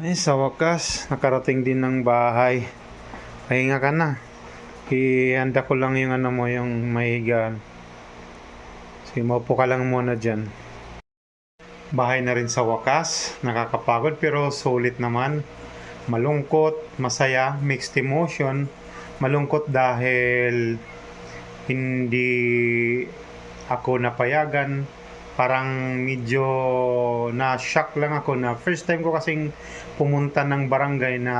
Ay, sa wakas, nakarating din ng bahay. Pahinga ka na. Ihanda ko lang yung ano mo, yung mahigaan. Sige, maupo ka lang muna dyan. Bahay na rin sa wakas. Nakakapagod pero sulit naman. Malungkot, masaya, mixed emotion. Malungkot dahil hindi ako napayagan. Parang medyo na-shock lang ako na first time ko kasing pumunta ng barangay na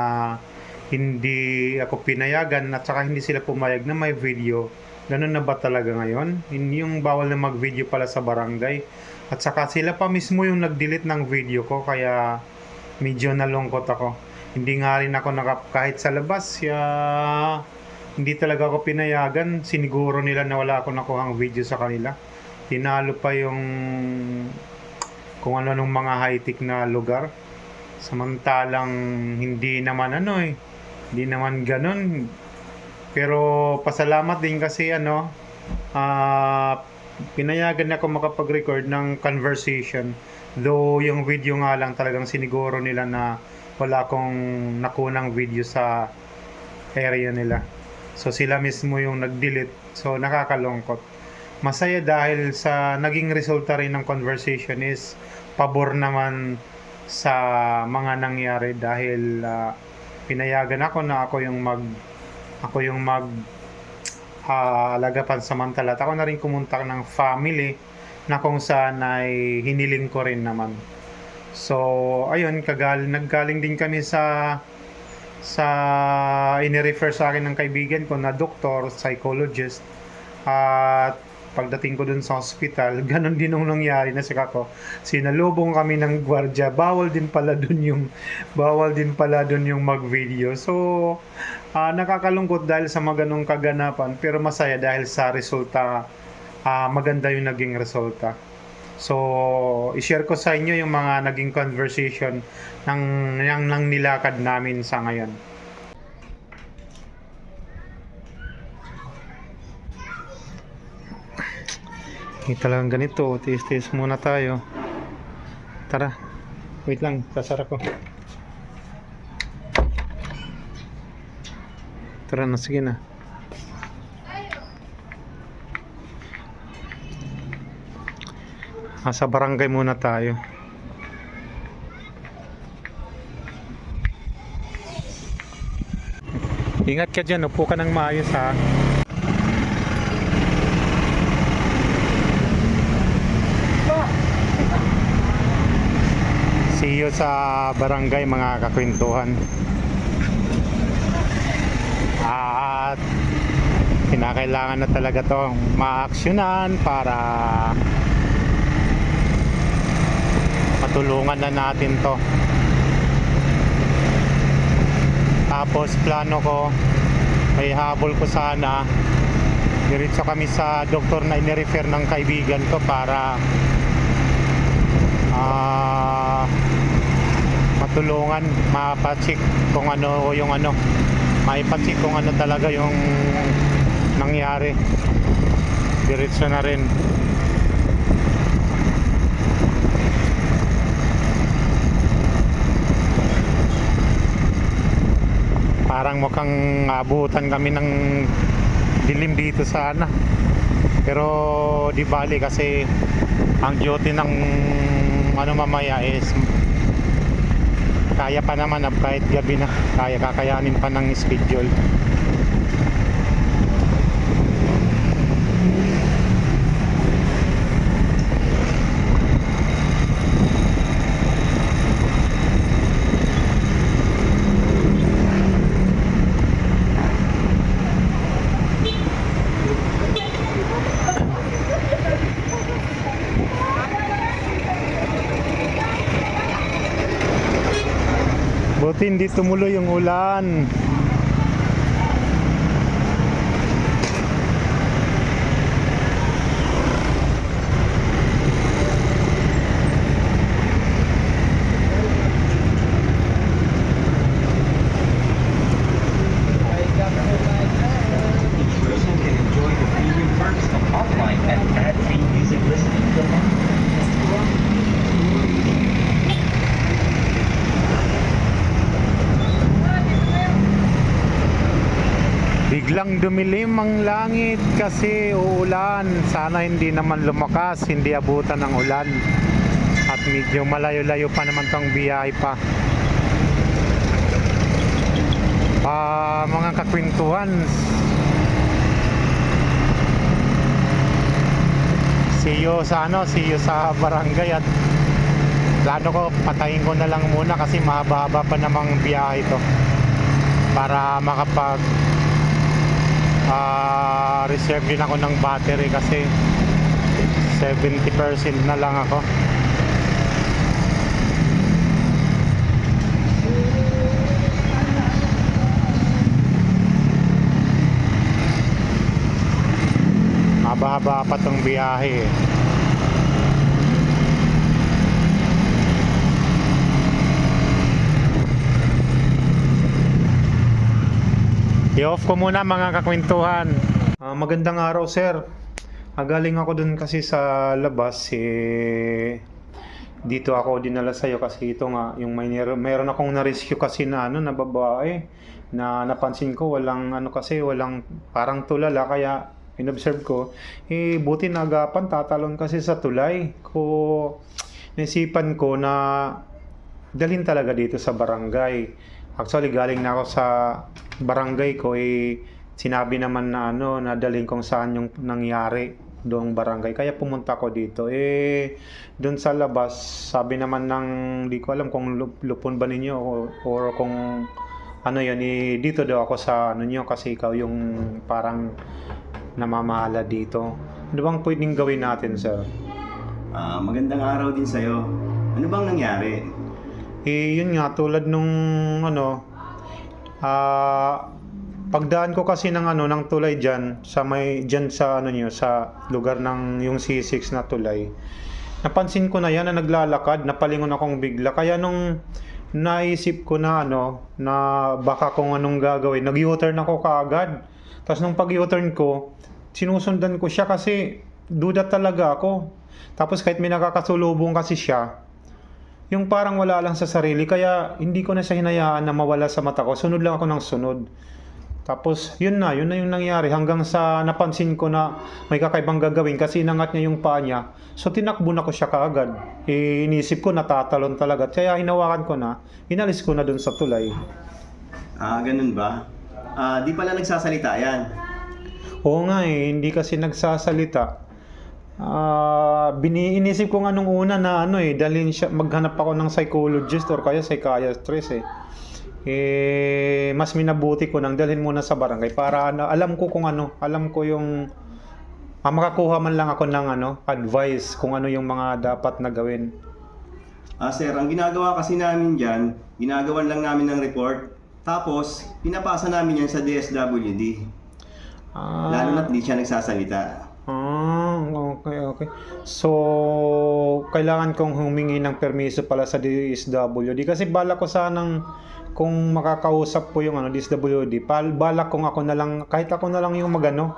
hindi ako pinayagan at saka hindi sila pumayag na may video. Ganun na ba talaga ngayon? Yung bawal na mag-video pala sa barangay. At saka sila pa mismo yung nag-delete ng video ko kaya medyo nalungkot ako. Hindi nga rin ako naka, kahit sa labas, ya, hindi talaga ako pinayagan. Siniguro nila na wala ako nakuhang video sa kanila. Tinalo pa yung kung ano nung mga high-tech na lugar. Samantalang hindi naman ano eh. Hindi naman ganun. Pero pasalamat din kasi ano, ah pinayagan ako makapag-record ng conversation. Though yung video nga lang talagang siniguro nila na wala akong nakunang video sa area nila. So sila mismo yung nag-delete. So nakakalungkot. Masaya dahil sa naging resulta rin ng conversation is pabor naman sa mga nangyari dahil ah, pinayagan ako na ako yung mag ako yung mag ah, alaga pansamantala. At ako na rin kumunta ng family na kung saan ay hiniling ko rin naman. So, ayun, kagal naggaling din kami sa sa inirefer sa akin ng kaibigan ko na doktor, psychologist. At pagdating ko dun sa hospital, ganun din ang nangyari na sika ko. Sinalubong kami ng gwardiya. Bawal din pala dun yung bawal din pala dun yung mag-video. So, ah, nakakalungkot dahil sa mga ganong kaganapan pero masaya dahil sa resulta ah, maganda yung naging resulta. So, i-share ko sa inyo yung mga naging conversation ng, ng, ng nilakad namin sa ngayon. Hindi talagang ganito. Tiis-tiis muna tayo. Tara. Wait lang. Sasara ko. Tara na. Sige na. Nasa barangay muna tayo. Ingat ka dyan, upo ka ng maayos ha. You sa barangay mga kakwentuhan. At kinakailangan na talaga to maaksyonan para matulungan na natin to tapos plano ko may habol ko sana diretso kami sa doktor na inirefer ng kaibigan ko para ah matulungan mapacheck kung ano yung ano maipacheck kung ano talaga yung nangyari. Diretso na rin. Parang mukhang abutan kami ng dilim dito sana pero di bali kasi ang duty ng ano mamaya is kaya pa naman ab kahit gabi na kaya kakayanin pa ng schedule buti hindi tumuloy yung ulan biglang dumilim ang langit kasi uulan. Sana hindi naman lumakas, hindi abutan ng ulan. At medyo malayo-layo pa naman tong biyahe pa. Ah, mga kakwentuhan. See you sa ano, see you sa barangay at plano ko patayin ko na lang muna kasi mahaba-haba pa namang biyahe ito para makapag ah reserve din ako ng battery kasi 70% na lang ako haba-haba pa tong biyahe eh. I-off ko muna mga kakwentuhan. Ah, magandang araw sir. Ah, galing ako dun kasi sa labas eh dito ako dinala sa'yo kasi ito nga yung may meron akong na-rescue kasi na ano na babae na napansin ko walang ano kasi walang parang tulala kaya inobserve ko eh buti nagapan tatalon kasi sa tulay ko naisipan ko na dalhin talaga dito sa barangay. Actually, galing na ako sa barangay ko, eh, sinabi naman na ano, na dalhin kung saan yung nangyari doong barangay. Kaya pumunta ko dito. Eh, doon sa labas, sabi naman ng, di ko alam kung lup- lupon ba ninyo o, or kung ano yun, eh, dito daw ako sa ano nyo kasi ikaw yung parang namamahala dito. Ano bang pwedeng gawin natin, sir? Ah, magandang araw din sa'yo. Ano bang nangyari? Eh, yun nga, tulad nung ano, ah, pagdaan ko kasi ng ano, ng tulay dyan, sa may, dyan sa ano nyo, sa lugar ng yung C6 na tulay. Napansin ko na yan na naglalakad, napalingon akong bigla. Kaya nung naisip ko na ano, na baka kung anong gagawin, nag-U-turn ako kaagad. Tapos nung pag-U-turn ko, sinusundan ko siya kasi duda talaga ako. Tapos kahit may nakakasulubong kasi siya, yung parang wala lang sa sarili kaya hindi ko na siya hinayaan na mawala sa mata ko sunod lang ako ng sunod tapos yun na yun na yung nangyari hanggang sa napansin ko na may kakaibang gagawin kasi inangat niya yung paa niya so tinakbo na ko siya kaagad eh, inisip ko natatalon talaga kaya hinawakan ko na inalis ko na dun sa tulay Ah, ganun ba? Ah, di pala nagsasalita yan. oo nga eh hindi kasi nagsasalita Ah, bini inisip ko nga nung una na ano eh, dalhin siya maghanap ako ng psychologist or kaya psychiatrist eh. Eh, mas minabuti ko nang dalhin muna sa barangay para ano, alam ko kung ano, alam ko yung ah, makakuha man lang ako ng ano, advice kung ano yung mga dapat na gawin. Ah, sir, ang ginagawa kasi namin dyan, ginagawan lang namin ng report. Tapos, pinapasa namin yan sa DSWD. Ah, Lalo na't di siya nagsasalita. Ah, okay, okay. So, kailangan kong humingi ng permiso pala sa DSWD kasi bala ko sanang kung makakausap po yung ano DSWD, pal balak kong ako na lang kahit ako na lang yung magano,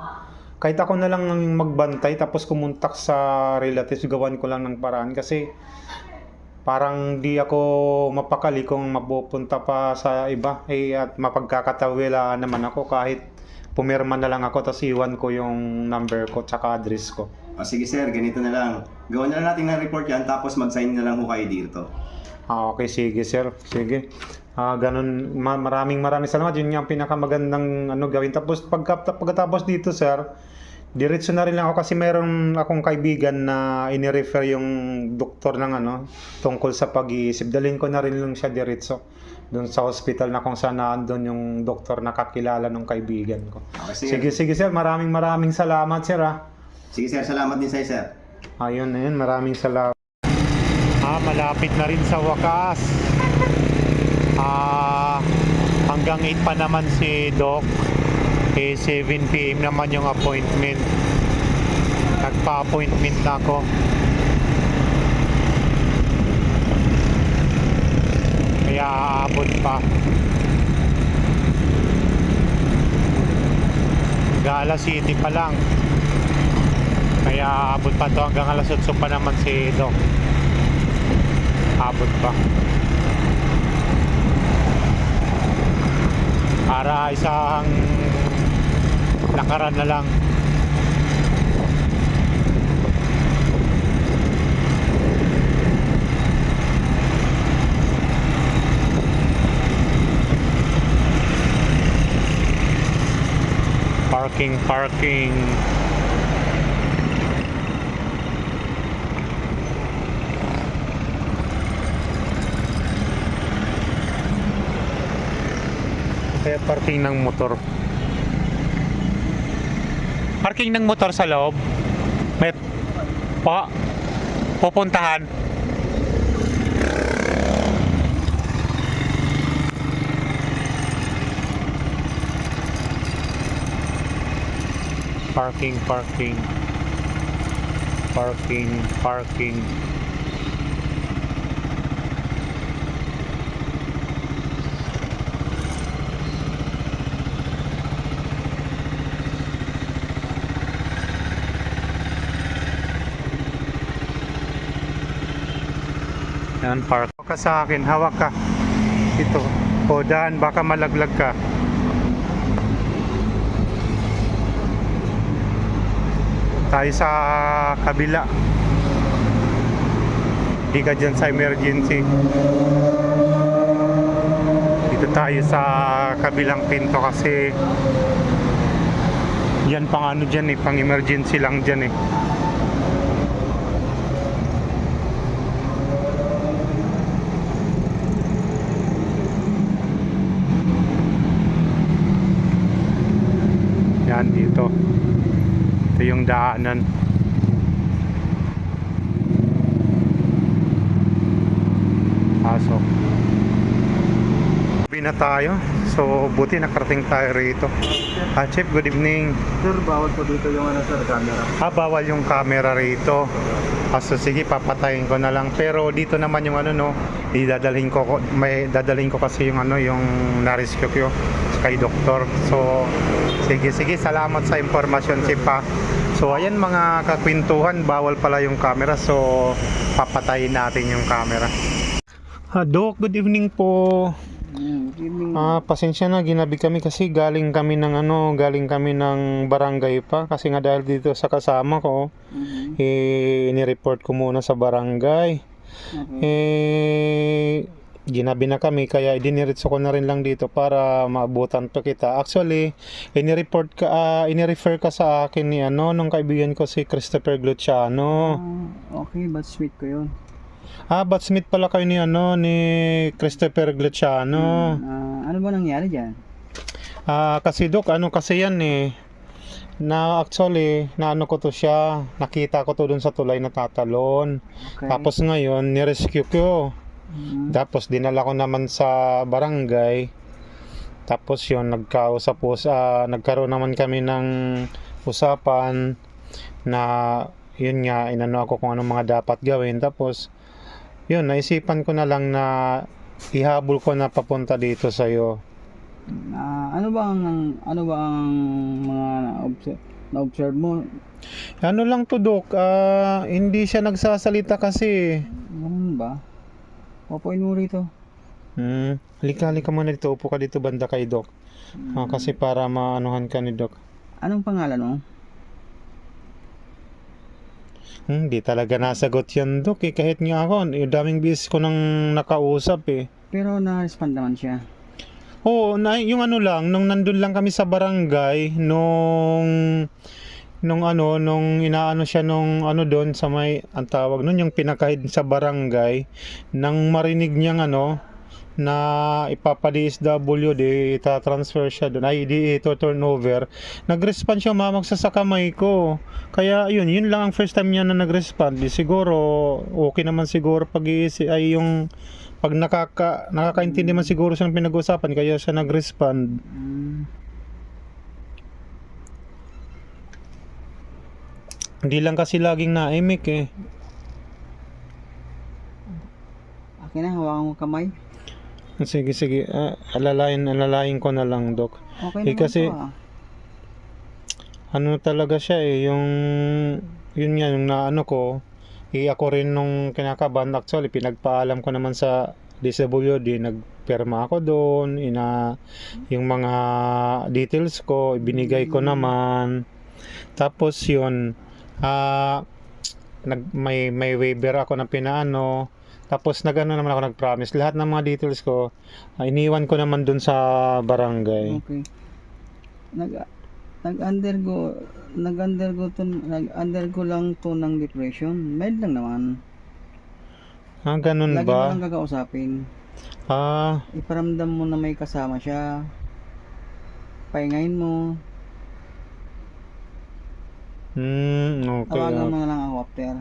kahit ako na lang ang magbantay tapos kumontak sa relatives gawan ko lang ng paraan kasi parang di ako mapakali kung mapupunta pa sa iba eh, at mapagkakatawilaan naman ako kahit pumirma na lang ako tapos iwan ko yung number ko tsaka address ko. Ah, sige sir, ganito na lang. Gawan na lang natin ng report yan, tapos mag-sign na lang ho kayo dito. Ah, okay, sige sir. Sige. Ah, ganun. Ma- maraming maraming salamat. Yun nga ang pinakamagandang ano gawin. Tapos pagka, pagkatapos dito sir, diretso na rin lang ako kasi meron akong kaibigan na inirefer yung doktor ng ano tungkol sa pag-iisip. Dalhin ko na rin lang siya diretso doon sa hospital na kung saan naandun yung doktor na kakilala ng kaibigan ko. Okay, sige. Sige, sige sir. Maraming maraming salamat sir ah. Sige sir, salamat din sa'yo sir. Ayun, ayun, maraming salamat. Ah, malapit na rin sa wakas. Ah, hanggang 8 pa naman si Doc. Eh, 7 p.m. naman yung appointment. Nagpa-appointment na ako. Kaya aabot pa. Gala City pa lang. Kaya abot pa to hanggang alas 8 pa naman si Doc. Abot pa. Para isang Lakaran na lang. Parking, parking. Kaya parking ng motor. Parking ng motor sa loob. May pa pupuntahan. Parking, parking. Parking, parking. Yan, park ka sa akin, hawak ka. Ito. O, daan, baka malaglag ka. Tayo sa kabila. Hindi ka dyan sa emergency. Dito tayo sa kabilang pinto kasi yan pang ano dyan eh, pang emergency lang dyan eh. Yan dito. Yung daanan. Pasok. Uwi na tayo. So, buti nakarating tayo rito. Ah, Chip, good evening. Sir, bawal po dito yung ano sir, camera. Ah, bawal yung camera rito. Ah, so sige, papatayin ko na lang. Pero dito naman yung ano no, idadalhin ko ko- may dadalhin ko kasi yung ano yung na-rescue ko kay doktor. So sige sige, salamat sa impormasyon si Pa. So ayan mga kakwentuhan, bawal pala yung camera. So papatayin natin yung camera. Ah, Doc, good evening po. Ah, pasensya na, ginabi kami kasi galing kami ng ano, galing kami ng barangay pa kasi nga dahil dito sa kasama ko, eh inireport ko muna sa barangay. Eh ginabi na kami kaya idiniretso ko na rin lang dito para maabutan pa kita. Actually, inireport ka ah, inirefer ka sa akin ni ano nung kaibigan ko si Christopher Gluciano. Ah, okay, but sweet ko yun. Ah, batchmate pala kayo ni ano ni Christopher Gluciano. Ah, ano ba nangyari dyan? Ah, kasi Dok, ano kasi yan eh. Na actually, na ano ko to siya, nakita ko to dun sa tulay na tatalon. Okay. Tapos ngayon, ni-rescue ko. Mm, Tapos dinala ko naman sa barangay. Tapos yun, nagkausap po sa, nagkaroon naman kami ng usapan na yun nga, inano ako kung anong mga dapat gawin. Tapos, yun, naisipan ko na lang na ihabol ko na papunta dito sa'yo. ah, ano ba ang ano ba ang mga na-observe, na-observe mo? Ano lang to, Dok, ah, hindi siya nagsasalita kasi. Ganun ba? Popoin mo rito. Hmm, halika, halika muna dito. Upo ka dito banda kay Doc. Ah, kasi para maanuhan ka ni Doc. Anong pangalan mo? Hmm, di talaga nasagot yan, Doc. Eh. Kahit nga ako, yung daming bis ko nang nakausap eh. Pero na-respond naman siya. Oo, na, yung ano lang, nung nandun lang kami sa barangay, nung nung ano, nung inaano siya nung ano doon sa may, ang tawag nun, yung pinakahid sa barangay, nang marinig niyang ano, na ipapa-DSWD, ita-transfer siya doon, ay di ito turnover, nag-respond siya mamag sa kamay ko. Kaya yun, yun lang ang first time niya na nag-respond. Di siguro, okay naman siguro pag ay yung pag nakaka, nakakaintindi man siguro siya ng pinag-usapan, kaya siya nag-respond. Hindi lang kasi laging naimik eh. akin na, hawakan mo kamay. Sige, sige. Ah, alalayin, alalayin ko na lang, Dok. Okay Eh, naman kasi- to, ah. Ano talaga siya eh, yung... Yun nga, yung naano ko, eh ako rin nung kinakabahan, actually, pinagpaalam ko naman sa DSWD, nag nagperma ako doon, ina yung mga details ko ibinigay ko naman. Tapos yun, ah nag may may waiver ako na pinaano. Tapos nagano naman ako nag-promise lahat ng mga details ko ah, iniwan ko naman doon sa barangay. Okay. Nag nag-undergo nag-undergo to nag-undergo lang to ng depression. Mild lang naman. Ah, ganun Lagi mo ba? lang kakausapin. Ah, Iparamdam mo na may kasama siya. Pahingayin mo. Hmm, okay. Tawagan ah. mo na lang ako after.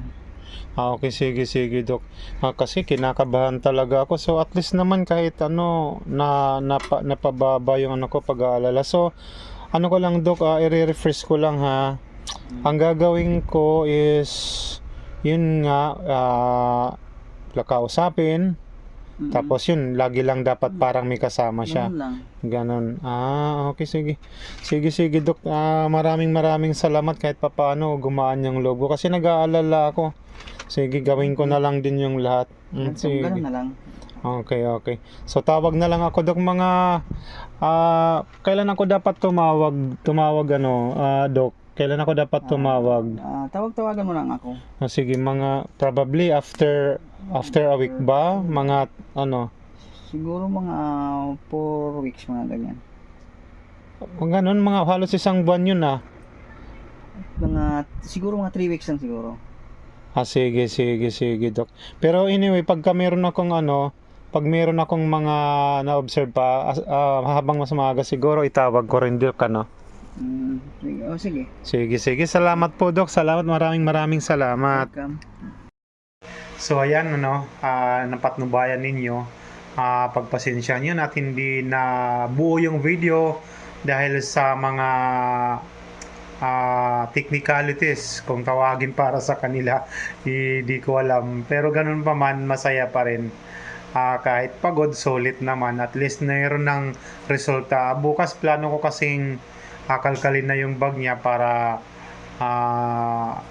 Ah, okay, sige, sige, Dok. Ah, kasi kinakabahan talaga ako. So, at least naman kahit ano, na, napa, napababa yung ano ko pag-aalala. So, ano ko lang, Dok, ah, i-refresh ko lang ha. Ang gagawin ko is, yun nga, ah, kausapin. Mm-mm. Tapos yun, lagi lang dapat parang may kasama siya. Ganun lang. Ganon. Ah, okay, sige. Sige, sige, Dok. Ah, maraming maraming salamat kahit papaano gumaan yung logo. Kasi nag-aalala ako. Sige, gawin ko na lang din yung lahat. Mm, So, ganun sige. na lang. Okay, okay. So, tawag na lang ako, Dok, mga... Ah, kailan ako dapat tumawag? Tumawag, ano, ah, Dok? Kailan ako dapat tumawag? Ah, tawag-tawagan mo lang ako. Ah, sige, mga... Probably after... After a week ba? Mga, ano... Siguro mga 4 weeks mga ganyan. Kung ganun, mga halos isang buwan yun, ah. Mga siguro mga 3 weeks lang siguro. Ah, sige, sige, sige, Dok. Pero anyway, pagka meron akong ano, pag meron akong mga na-observe pa, as- ah, habang mas maaga siguro, itawag ko rin, Dok, ano. Mm, sige, oh, sige. Sige, sige. Salamat po, Dok. Salamat, maraming maraming salamat. Welcome. So, ayan, ano, ah, napatnubayan ninyo. Ah, pagpasensya nyo at hindi na buo yung video dahil sa mga ah, technicalities kung tawagin para sa kanila hindi ko alam pero ganun pa man masaya pa rin Ah, kahit pagod solid naman at least mayroon ng resulta bukas plano ko kasing akalkalin na yung bag niya para ah,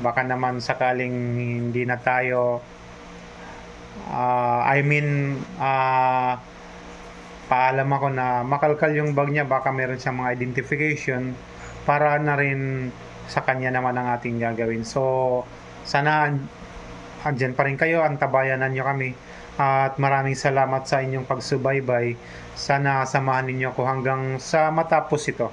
baka naman sakaling hindi na tayo ah, I mean ah, paalam ako na makalkal yung bag niya. Baka meron siyang mga identification para na rin sa kanya naman ang ating gagawin. So sana an- andyan pa rin kayo antabayanan nyo kami. At maraming salamat sa inyong pagsubaybay. Sana samahan ninyo ako hanggang sa matapos ito